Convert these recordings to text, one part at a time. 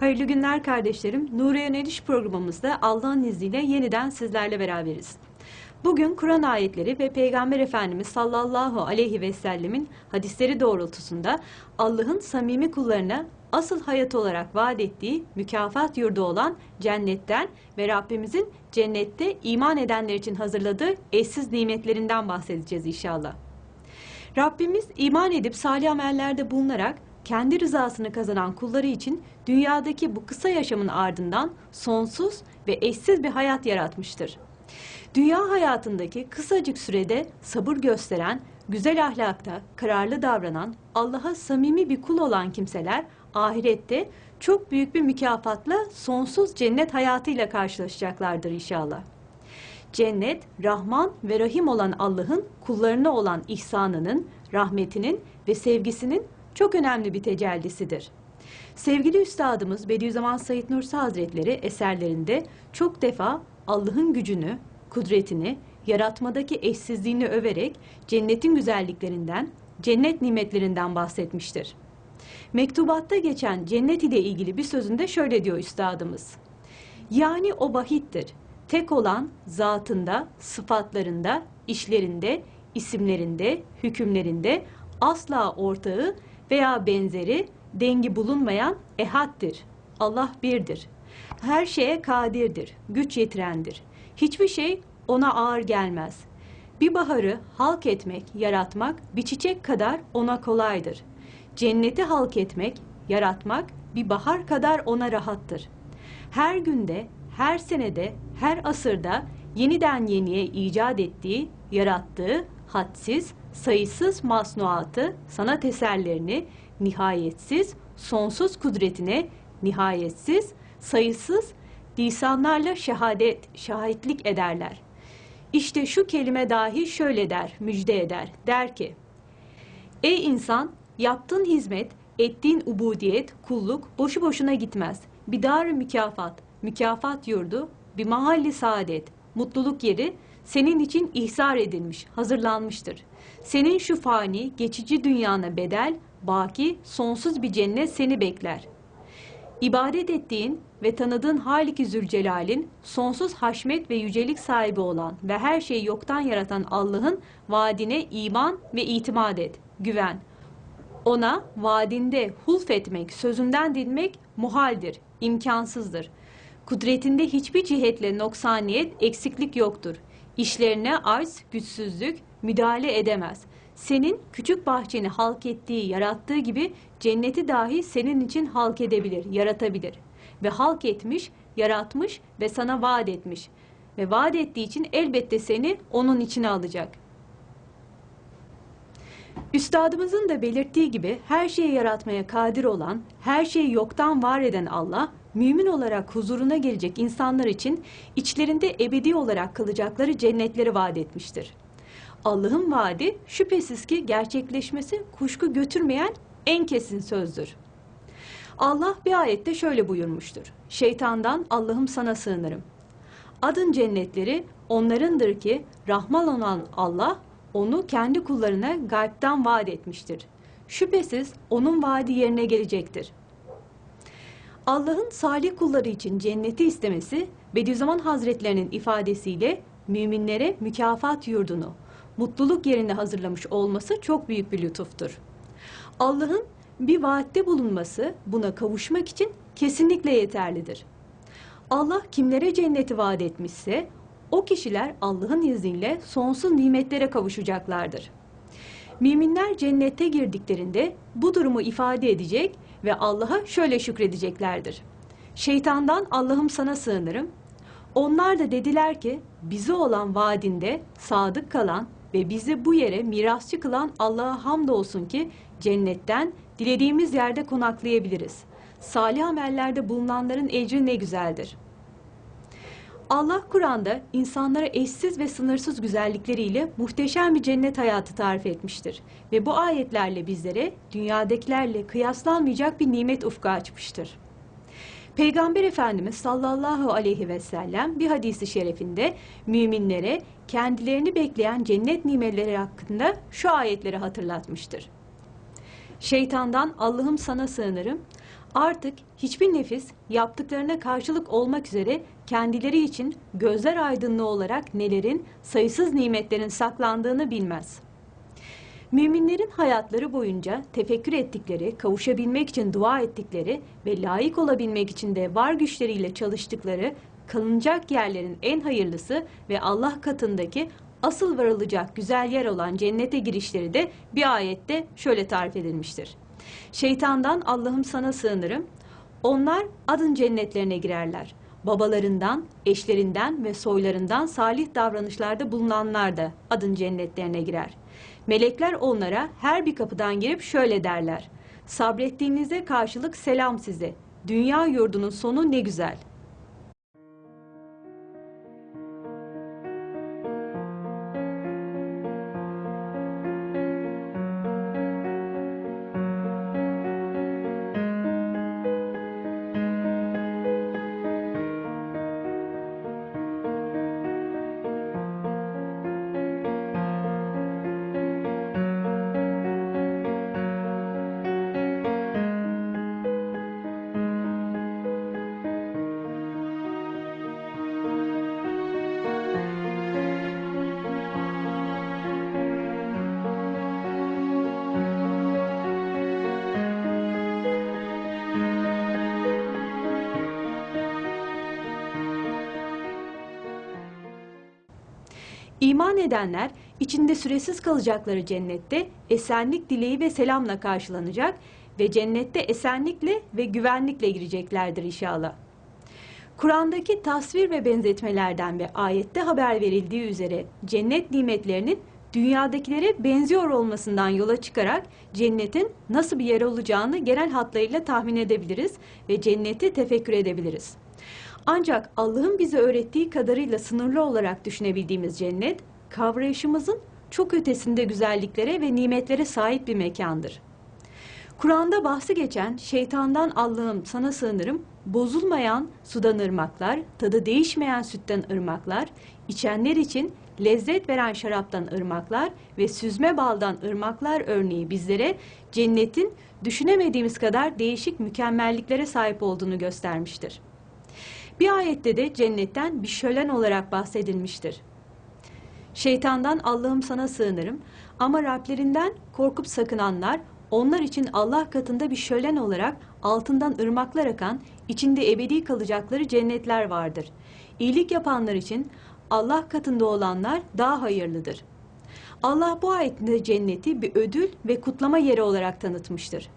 Hayırlı günler kardeşlerim. Nuriye Yöneliş programımızda Allah'ın izniyle yeniden sizlerle beraberiz. Bugün Kur'an ayetleri ve Peygamber Efendimiz sallallahu aleyhi ve sellemin hadisleri doğrultusunda Allah'ın samimi kullarına asıl hayat olarak vaat ettiği mükafat yurdu olan cennetten ve Rabbimizin cennette iman edenler için hazırladığı eşsiz nimetlerinden bahsedeceğiz inşallah. Rabbimiz iman edip salih amellerde bulunarak kendi rızasını kazanan kulları için dünyadaki bu kısa yaşamın ardından sonsuz ve eşsiz bir hayat yaratmıştır. Dünya hayatındaki kısacık sürede sabır gösteren, güzel ahlakta, kararlı davranan, Allah'a samimi bir kul olan kimseler ahirette çok büyük bir mükafatla sonsuz cennet hayatıyla karşılaşacaklardır inşallah. Cennet, Rahman ve Rahim olan Allah'ın kullarına olan ihsanının, rahmetinin ve sevgisinin çok önemli bir tecellisidir. Sevgili üstadımız Bediüzzaman Said Nursi Hazretleri eserlerinde çok defa Allah'ın gücünü, kudretini, yaratmadaki eşsizliğini överek cennetin güzelliklerinden, cennet nimetlerinden bahsetmiştir. Mektubatta geçen cennet ile ilgili bir sözünde şöyle diyor üstadımız. Yani o bahittir. Tek olan zatında, sıfatlarında, işlerinde, isimlerinde, hükümlerinde asla ortağı veya benzeri dengi bulunmayan ehaddir. Allah birdir. Her şeye kadirdir, güç yetirendir. Hiçbir şey ona ağır gelmez. Bir baharı halk etmek, yaratmak bir çiçek kadar ona kolaydır. Cenneti halk etmek, yaratmak bir bahar kadar ona rahattır. Her günde, her senede, her asırda yeniden yeniye icat ettiği, yarattığı hadsiz, sayısız masnuatı, sanat eserlerini nihayetsiz, sonsuz kudretine nihayetsiz, sayısız lisanlarla şehadet, şahitlik ederler. İşte şu kelime dahi şöyle der, müjde eder. Der ki, Ey insan, yaptığın hizmet, ettiğin ubudiyet, kulluk boşu boşuna gitmez. Bir dar mükafat, mükafat yurdu, bir mahalli saadet, mutluluk yeri senin için ihsar edilmiş, hazırlanmıştır. Senin şu fani, geçici dünyana bedel, baki, sonsuz bir cennet seni bekler. İbadet ettiğin ve tanıdığın Halik-i Zülcelal'in sonsuz haşmet ve yücelik sahibi olan ve her şeyi yoktan yaratan Allah'ın vaadine iman ve itimat et, güven. Ona vaadinde hulfetmek, sözünden dinmek muhaldir, imkansızdır. Kudretinde hiçbir cihetle noksaniyet, eksiklik yoktur. İşlerine arz, güçsüzlük müdahale edemez. Senin küçük bahçeni halk ettiği, yarattığı gibi cenneti dahi senin için halk edebilir, yaratabilir. Ve halk etmiş, yaratmış ve sana vaat etmiş. Ve vaat ettiği için elbette seni onun içine alacak. Üstadımızın da belirttiği gibi her şeyi yaratmaya kadir olan, her şeyi yoktan var eden Allah, mümin olarak huzuruna gelecek insanlar için içlerinde ebedi olarak kalacakları cennetleri vaat etmiştir. Allah'ın vaadi şüphesiz ki gerçekleşmesi kuşku götürmeyen en kesin sözdür. Allah bir ayette şöyle buyurmuştur. Şeytandan Allah'ım sana sığınırım. Adın cennetleri onlarındır ki Rahman olan Allah onu kendi kullarına gaybden vaat etmiştir. Şüphesiz onun vaadi yerine gelecektir. Allah'ın salih kulları için cenneti istemesi Bediüzzaman Hazretlerinin ifadesiyle müminlere mükafat yurdunu, mutluluk yerine hazırlamış olması çok büyük bir lütuftur. Allah'ın bir vaatte bulunması buna kavuşmak için kesinlikle yeterlidir. Allah kimlere cenneti vaat etmişse o kişiler Allah'ın izniyle sonsuz nimetlere kavuşacaklardır. Müminler cennete girdiklerinde bu durumu ifade edecek ve Allah'a şöyle şükredeceklerdir. Şeytandan Allah'ım sana sığınırım. Onlar da dediler ki bize olan vaadinde sadık kalan ve bizi bu yere mirasçı kılan Allah'a hamdolsun ki cennetten dilediğimiz yerde konaklayabiliriz. Salih amellerde bulunanların ecri ne güzeldir. Allah Kur'an'da insanlara eşsiz ve sınırsız güzellikleriyle muhteşem bir cennet hayatı tarif etmiştir. Ve bu ayetlerle bizlere dünyadakilerle kıyaslanmayacak bir nimet ufku açmıştır. Peygamber Efendimiz sallallahu aleyhi ve sellem bir hadisi şerifinde müminlere kendilerini bekleyen cennet nimetleri hakkında şu ayetleri hatırlatmıştır. Şeytandan Allah'ım sana sığınırım. Artık hiçbir nefis yaptıklarına karşılık olmak üzere kendileri için gözler aydınlığı olarak nelerin, sayısız nimetlerin saklandığını bilmez. Müminlerin hayatları boyunca tefekkür ettikleri, kavuşabilmek için dua ettikleri ve layık olabilmek için de var güçleriyle çalıştıkları kalınacak yerlerin en hayırlısı ve Allah katındaki asıl varılacak güzel yer olan cennete girişleri de bir ayette şöyle tarif edilmiştir. Şeytandan Allah'ım sana sığınırım. Onlar adın cennetlerine girerler. Babalarından, eşlerinden ve soylarından salih davranışlarda bulunanlar da adın cennetlerine girer. Melekler onlara her bir kapıdan girip şöyle derler. Sabrettiğinize karşılık selam size. Dünya yurdunun sonu ne güzel. İman edenler içinde süresiz kalacakları cennette esenlik dileği ve selamla karşılanacak ve cennette esenlikle ve güvenlikle gireceklerdir inşallah. Kur'an'daki tasvir ve benzetmelerden ve ayette haber verildiği üzere cennet nimetlerinin dünyadakilere benziyor olmasından yola çıkarak cennetin nasıl bir yer olacağını genel hatlarıyla tahmin edebiliriz ve cenneti tefekkür edebiliriz. Ancak Allah'ın bize öğrettiği kadarıyla sınırlı olarak düşünebildiğimiz cennet, kavrayışımızın çok ötesinde güzelliklere ve nimetlere sahip bir mekandır. Kur'an'da bahsi geçen şeytandan Allah'ım sana sığınırım, bozulmayan sudan ırmaklar, tadı değişmeyen sütten ırmaklar, içenler için lezzet veren şaraptan ırmaklar ve süzme baldan ırmaklar örneği bizlere cennetin düşünemediğimiz kadar değişik mükemmelliklere sahip olduğunu göstermiştir. Bir ayette de cennetten bir şölen olarak bahsedilmiştir. Şeytandan Allah'ım sana sığınırım ama Rablerinden korkup sakınanlar onlar için Allah katında bir şölen olarak altından ırmaklar akan, içinde ebedi kalacakları cennetler vardır. İyilik yapanlar için Allah katında olanlar daha hayırlıdır. Allah bu ayetinde cenneti bir ödül ve kutlama yeri olarak tanıtmıştır.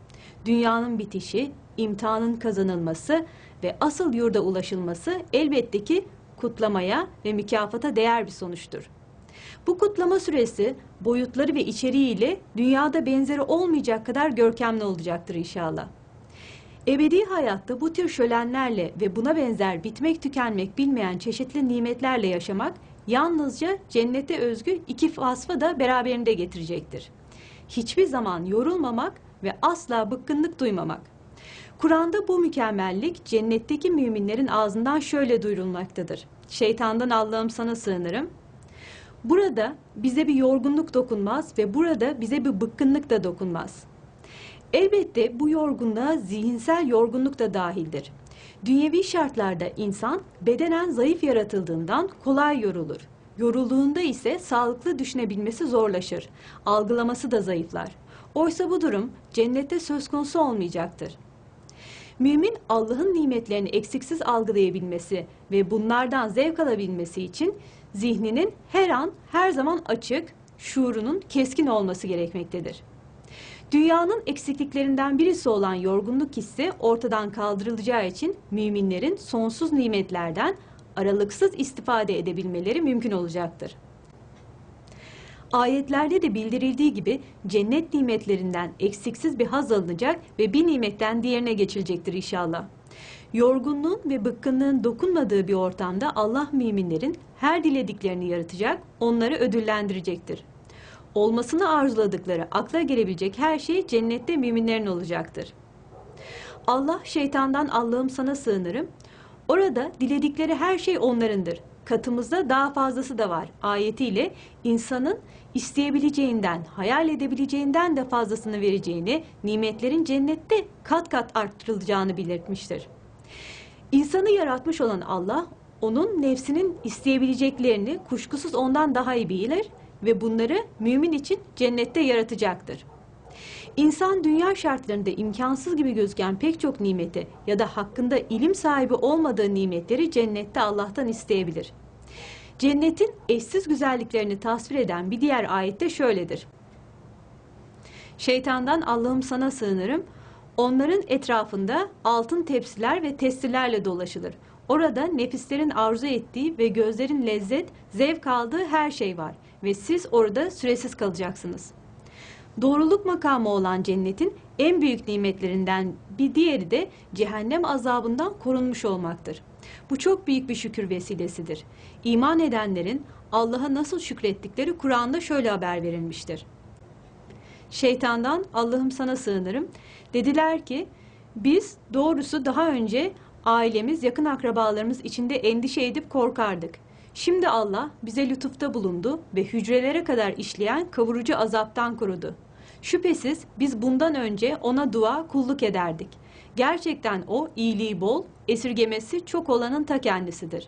Dünyanın bitişi, imtihanın kazanılması ve asıl yurda ulaşılması elbette ki kutlamaya ve mükafata değer bir sonuçtur. Bu kutlama süresi boyutları ve içeriğiyle dünyada benzeri olmayacak kadar görkemli olacaktır inşallah. Ebedi hayatta bu tür şölenlerle ve buna benzer bitmek tükenmek bilmeyen çeşitli nimetlerle yaşamak yalnızca cennete özgü iki vasfı da beraberinde getirecektir. Hiçbir zaman yorulmamak ve asla bıkkınlık duymamak. Kur'an'da bu mükemmellik cennetteki müminlerin ağzından şöyle duyurulmaktadır. Şeytandan Allah'ım sana sığınırım. Burada bize bir yorgunluk dokunmaz ve burada bize bir bıkkınlık da dokunmaz. Elbette bu yorgunluğa zihinsel yorgunluk da dahildir. Dünyevi şartlarda insan bedenen zayıf yaratıldığından kolay yorulur. Yorulduğunda ise sağlıklı düşünebilmesi zorlaşır. Algılaması da zayıflar. Oysa bu durum cennette söz konusu olmayacaktır. Mümin Allah'ın nimetlerini eksiksiz algılayabilmesi ve bunlardan zevk alabilmesi için zihninin her an her zaman açık, şuurunun keskin olması gerekmektedir. Dünyanın eksikliklerinden birisi olan yorgunluk hissi ortadan kaldırılacağı için müminlerin sonsuz nimetlerden aralıksız istifade edebilmeleri mümkün olacaktır. Ayetlerde de bildirildiği gibi cennet nimetlerinden eksiksiz bir haz alınacak ve bir nimetten diğerine geçilecektir inşallah. Yorgunluğun ve bıkkınlığın dokunmadığı bir ortamda Allah müminlerin her dilediklerini yaratacak, onları ödüllendirecektir. Olmasını arzuladıkları, akla gelebilecek her şey cennette müminlerin olacaktır. Allah şeytandan Allah'ım sana sığınırım. Orada diledikleri her şey onlarındır. Katımızda daha fazlası da var ayetiyle insanın isteyebileceğinden, hayal edebileceğinden de fazlasını vereceğini, nimetlerin cennette kat kat arttırılacağını belirtmiştir. İnsanı yaratmış olan Allah, onun nefsinin isteyebileceklerini kuşkusuz ondan daha iyi bilir ve bunları mümin için cennette yaratacaktır. İnsan dünya şartlarında imkansız gibi gözüken pek çok nimeti ya da hakkında ilim sahibi olmadığı nimetleri cennette Allah'tan isteyebilir. Cennetin eşsiz güzelliklerini tasvir eden bir diğer ayette şöyledir. Şeytandan Allah'ım sana sığınırım. Onların etrafında altın tepsiler ve testilerle dolaşılır. Orada nefislerin arzu ettiği ve gözlerin lezzet, zevk aldığı her şey var ve siz orada süresiz kalacaksınız. Doğruluk makamı olan cennetin en büyük nimetlerinden bir diğeri de cehennem azabından korunmuş olmaktır. Bu çok büyük bir şükür vesilesidir. İman edenlerin Allah'a nasıl şükrettikleri Kur'an'da şöyle haber verilmiştir. Şeytandan Allah'ım sana sığınırım. Dediler ki biz doğrusu daha önce ailemiz, yakın akrabalarımız içinde endişe edip korkardık. Şimdi Allah bize lütufta bulundu ve hücrelere kadar işleyen kavurucu azaptan korudu. Şüphesiz biz bundan önce ona dua, kulluk ederdik. Gerçekten o iyiliği bol, esirgemesi çok olanın ta kendisidir.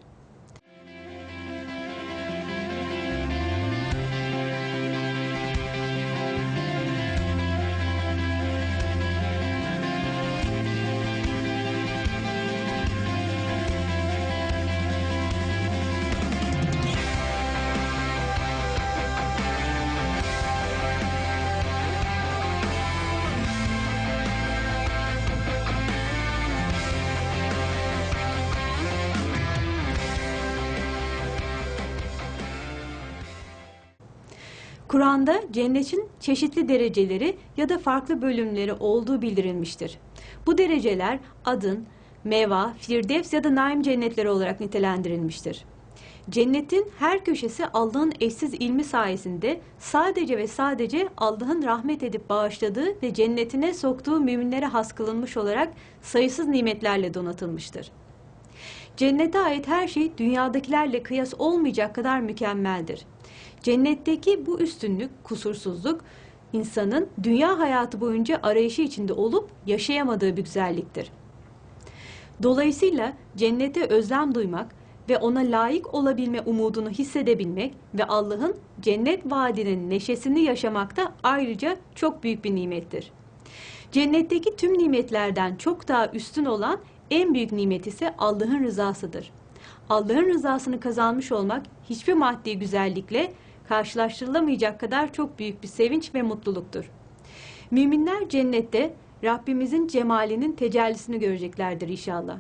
Kur'an'da cennetin çeşitli dereceleri ya da farklı bölümleri olduğu bildirilmiştir. Bu dereceler adın, meva, firdevs ya da naim cennetleri olarak nitelendirilmiştir. Cennetin her köşesi Allah'ın eşsiz ilmi sayesinde sadece ve sadece Allah'ın rahmet edip bağışladığı ve cennetine soktuğu müminlere has kılınmış olarak sayısız nimetlerle donatılmıştır. Cennete ait her şey dünyadakilerle kıyas olmayacak kadar mükemmeldir. Cennetteki bu üstünlük, kusursuzluk insanın dünya hayatı boyunca arayışı içinde olup yaşayamadığı bir güzelliktir. Dolayısıyla cennete özlem duymak ve ona layık olabilme umudunu hissedebilmek ve Allah'ın cennet vaadinin neşesini yaşamak da ayrıca çok büyük bir nimettir. Cennetteki tüm nimetlerden çok daha üstün olan en büyük nimet ise Allah'ın rızasıdır. Allah'ın rızasını kazanmış olmak hiçbir maddi güzellikle karşılaştırılamayacak kadar çok büyük bir sevinç ve mutluluktur. Müminler cennette Rabbimizin cemalinin tecellisini göreceklerdir inşallah.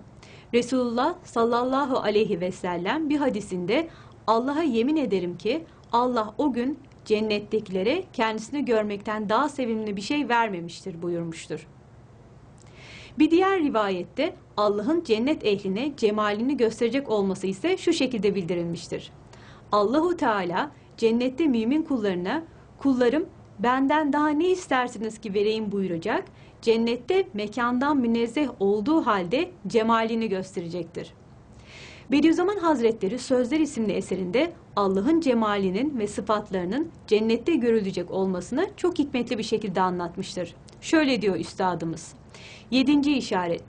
Resulullah sallallahu aleyhi ve sellem bir hadisinde Allah'a yemin ederim ki Allah o gün cennettekilere kendisini görmekten daha sevimli bir şey vermemiştir buyurmuştur. Bir diğer rivayette Allah'ın cennet ehline cemalini gösterecek olması ise şu şekilde bildirilmiştir. Allahu Teala cennette mümin kullarına kullarım benden daha ne istersiniz ki vereyim buyuracak. Cennette mekandan münezzeh olduğu halde cemalini gösterecektir. Bediüzzaman Hazretleri Sözler isimli eserinde Allah'ın cemalinin ve sıfatlarının cennette görülecek olmasını çok hikmetli bir şekilde anlatmıştır. Şöyle diyor üstadımız. Yedinci işaret.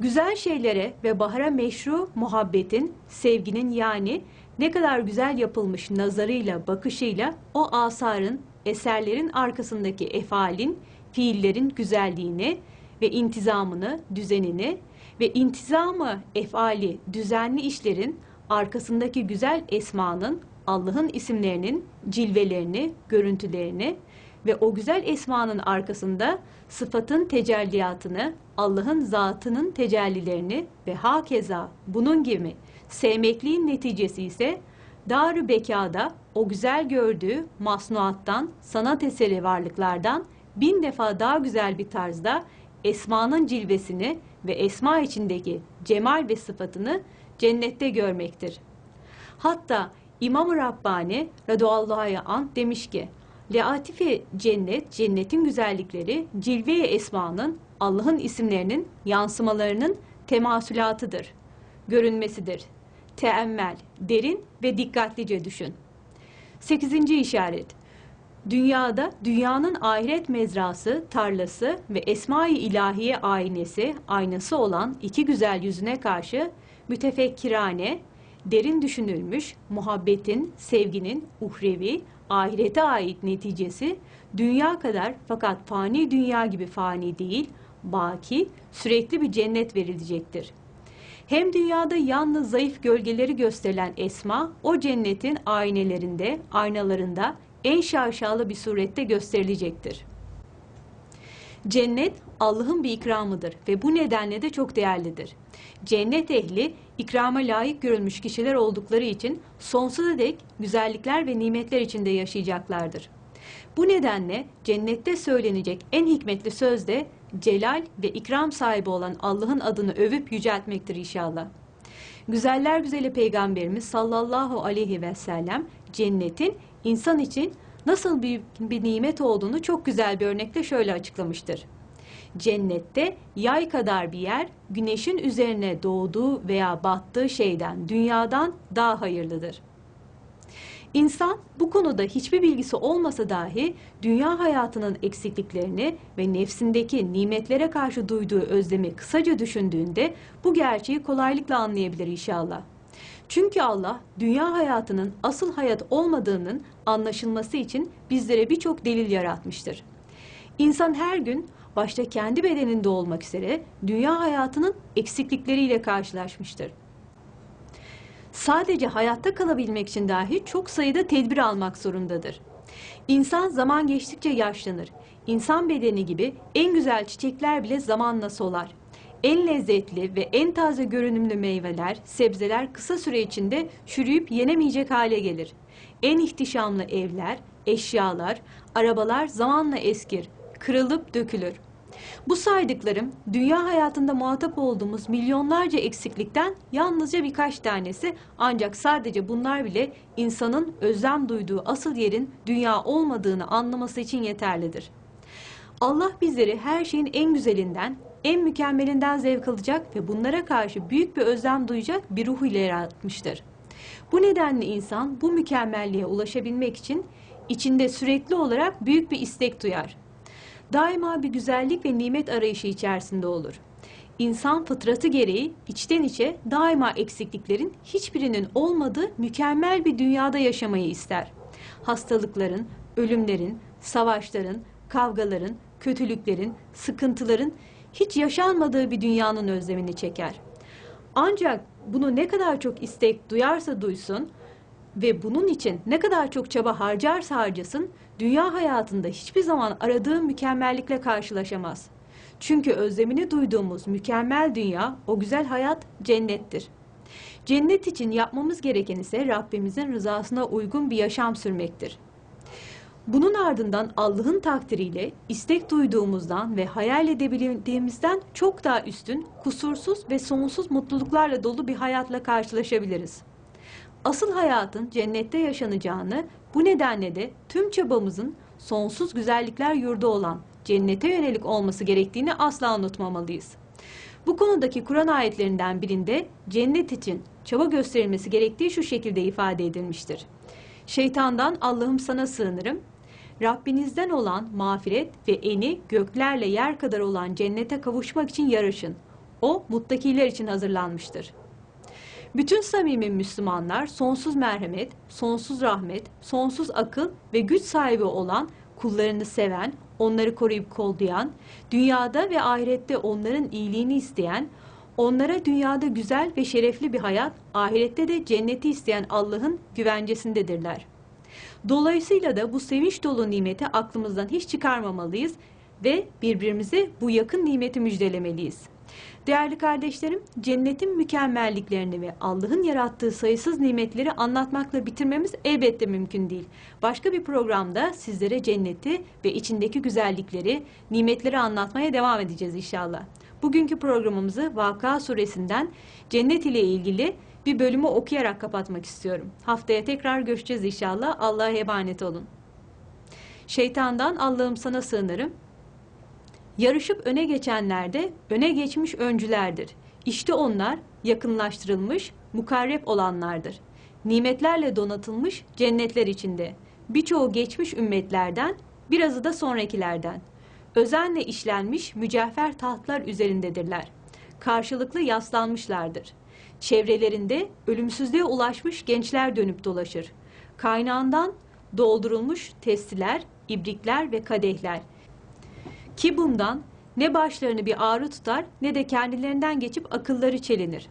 Güzel şeylere ve bahara meşru muhabbetin, sevginin yani ne kadar güzel yapılmış nazarıyla, bakışıyla o asarın, eserlerin arkasındaki efalin, fiillerin güzelliğini ve intizamını, düzenini ve intizamı, efali, düzenli işlerin arkasındaki güzel esmanın, Allah'ın isimlerinin cilvelerini, görüntülerini ve o güzel esmanın arkasında sıfatın tecelliyatını, Allah'ın zatının tecellilerini ve hakeza bunun gibi sevmekliğin neticesi ise Darü Beka'da o güzel gördüğü masnuattan, sanat eseri varlıklardan bin defa daha güzel bir tarzda esmanın cilvesini ve esma içindeki cemal ve sıfatını cennette görmektir. Hatta İmam-ı Rabbani radıyallahu an demiş ki, Leatife cennet, cennetin güzellikleri, cilve-i esmanın, Allah'ın isimlerinin yansımalarının temasülatıdır, görünmesidir. Teemmel, derin ve dikkatlice düşün. Sekizinci işaret. Dünyada dünyanın ahiret mezrası, tarlası ve esma-i ilahiye aynesi, aynası olan iki güzel yüzüne karşı mütefekkirane, derin düşünülmüş muhabbetin, sevginin uhrevi, ahirete ait neticesi dünya kadar fakat fani dünya gibi fani değil, baki, sürekli bir cennet verilecektir. Hem dünyada yalnız zayıf gölgeleri gösterilen esma, o cennetin aynelerinde, aynalarında en şaşalı bir surette gösterilecektir. Cennet Allah'ın bir ikramıdır ve bu nedenle de çok değerlidir. Cennet ehli ikrama layık görülmüş kişiler oldukları için sonsuza dek güzellikler ve nimetler içinde yaşayacaklardır. Bu nedenle cennette söylenecek en hikmetli söz de celal ve ikram sahibi olan Allah'ın adını övüp yüceltmektir inşallah. Güzeller güzeli Peygamberimiz sallallahu aleyhi ve sellem cennetin insan için nasıl büyük bir nimet olduğunu çok güzel bir örnekle şöyle açıklamıştır. Cennette yay kadar bir yer güneşin üzerine doğduğu veya battığı şeyden, dünyadan daha hayırlıdır. İnsan bu konuda hiçbir bilgisi olmasa dahi dünya hayatının eksikliklerini ve nefsindeki nimetlere karşı duyduğu özlemi kısaca düşündüğünde bu gerçeği kolaylıkla anlayabilir inşallah. Çünkü Allah dünya hayatının asıl hayat olmadığının anlaşılması için bizlere birçok delil yaratmıştır. İnsan her gün başta kendi bedeninde olmak üzere dünya hayatının eksiklikleriyle karşılaşmıştır. Sadece hayatta kalabilmek için dahi çok sayıda tedbir almak zorundadır. İnsan zaman geçtikçe yaşlanır. İnsan bedeni gibi en güzel çiçekler bile zamanla solar. En lezzetli ve en taze görünümlü meyveler, sebzeler kısa süre içinde çürüyüp yenemeyecek hale gelir. En ihtişamlı evler, eşyalar, arabalar zamanla eskir, kırılıp dökülür. Bu saydıklarım dünya hayatında muhatap olduğumuz milyonlarca eksiklikten yalnızca birkaç tanesi ancak sadece bunlar bile insanın özlem duyduğu asıl yerin dünya olmadığını anlaması için yeterlidir. Allah bizleri her şeyin en güzelinden, en mükemmelinden zevk alacak ve bunlara karşı büyük bir özlem duyacak bir ruh ile yaratmıştır. Bu nedenle insan bu mükemmelliğe ulaşabilmek için içinde sürekli olarak büyük bir istek duyar. Daima bir güzellik ve nimet arayışı içerisinde olur. İnsan fıtratı gereği içten içe daima eksikliklerin hiçbirinin olmadığı mükemmel bir dünyada yaşamayı ister. Hastalıkların, ölümlerin, savaşların, kavgaların, kötülüklerin, sıkıntıların hiç yaşanmadığı bir dünyanın özlemini çeker. Ancak bunu ne kadar çok istek duyarsa duysun ve bunun için ne kadar çok çaba harcarsa harcasın, dünya hayatında hiçbir zaman aradığı mükemmellikle karşılaşamaz. Çünkü özlemini duyduğumuz mükemmel dünya, o güzel hayat cennettir. Cennet için yapmamız gereken ise Rabbimizin rızasına uygun bir yaşam sürmektir. Bunun ardından Allah'ın takdiriyle istek duyduğumuzdan ve hayal edebildiğimizden çok daha üstün, kusursuz ve sonsuz mutluluklarla dolu bir hayatla karşılaşabiliriz. Asıl hayatın cennette yaşanacağını, bu nedenle de tüm çabamızın sonsuz güzellikler yurdu olan cennete yönelik olması gerektiğini asla unutmamalıyız. Bu konudaki Kur'an ayetlerinden birinde cennet için çaba gösterilmesi gerektiği şu şekilde ifade edilmiştir. Şeytandan Allah'ım sana sığınırım. Rabbinizden olan mağfiret ve eni göklerle yer kadar olan cennete kavuşmak için yarışın. O muttakiler için hazırlanmıştır. Bütün samimi Müslümanlar sonsuz merhamet, sonsuz rahmet, sonsuz akıl ve güç sahibi olan, kullarını seven, onları koruyup kollayan, dünyada ve ahirette onların iyiliğini isteyen, onlara dünyada güzel ve şerefli bir hayat, ahirette de cenneti isteyen Allah'ın güvencesindedirler. Dolayısıyla da bu sevinç dolu nimeti aklımızdan hiç çıkarmamalıyız ve birbirimize bu yakın nimeti müjdelemeliyiz. Değerli kardeşlerim, cennetin mükemmelliklerini ve Allah'ın yarattığı sayısız nimetleri anlatmakla bitirmemiz elbette mümkün değil. Başka bir programda sizlere cenneti ve içindeki güzellikleri, nimetleri anlatmaya devam edeceğiz inşallah. Bugünkü programımızı Vaka suresinden cennet ile ilgili bir bölümü okuyarak kapatmak istiyorum. Haftaya tekrar görüşeceğiz inşallah. Allah'a emanet olun. Şeytandan Allah'ım sana sığınırım. Yarışıp öne geçenler de öne geçmiş öncülerdir. İşte onlar yakınlaştırılmış, mukarreb olanlardır. Nimetlerle donatılmış cennetler içinde. Birçoğu geçmiş ümmetlerden, birazı da sonrakilerden. Özenle işlenmiş mücevher tahtlar üzerindedirler. Karşılıklı yaslanmışlardır. Çevrelerinde ölümsüzlüğe ulaşmış gençler dönüp dolaşır. Kaynağından doldurulmuş testiler, ibrikler ve kadehler. Ki bundan ne başlarını bir ağrı tutar ne de kendilerinden geçip akılları çelinir.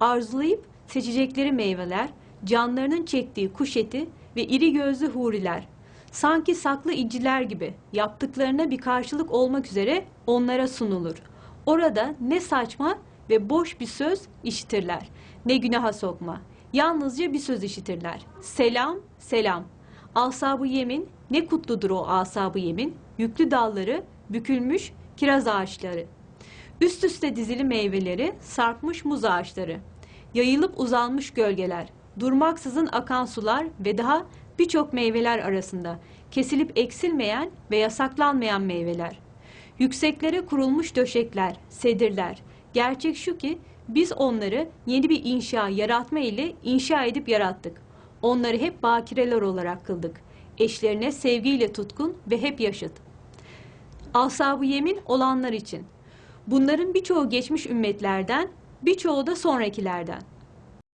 Arzulayıp seçecekleri meyveler, canlarının çektiği kuş eti ve iri gözlü huriler. Sanki saklı inciler gibi yaptıklarına bir karşılık olmak üzere onlara sunulur. Orada ne saçma ve boş bir söz işitirler, ne günaha sokma. Yalnızca bir söz işitirler. Selam, selam. Asabı yemin, ne kutludur o asabı yemin, yüklü dalları, bükülmüş kiraz ağaçları. Üst üste dizili meyveleri, sarkmış muz ağaçları. Yayılıp uzanmış gölgeler, durmaksızın akan sular ve daha birçok meyveler arasında kesilip eksilmeyen ve yasaklanmayan meyveler. Yükseklere kurulmuş döşekler, sedirler. Gerçek şu ki biz onları yeni bir inşa, yaratma ile inşa edip yarattık. Onları hep bakireler olarak kıldık. Eşlerine sevgiyle tutkun ve hep yaşıt. Asabı yemin olanlar için. Bunların birçoğu geçmiş ümmetlerden, birçoğu da sonrakilerden.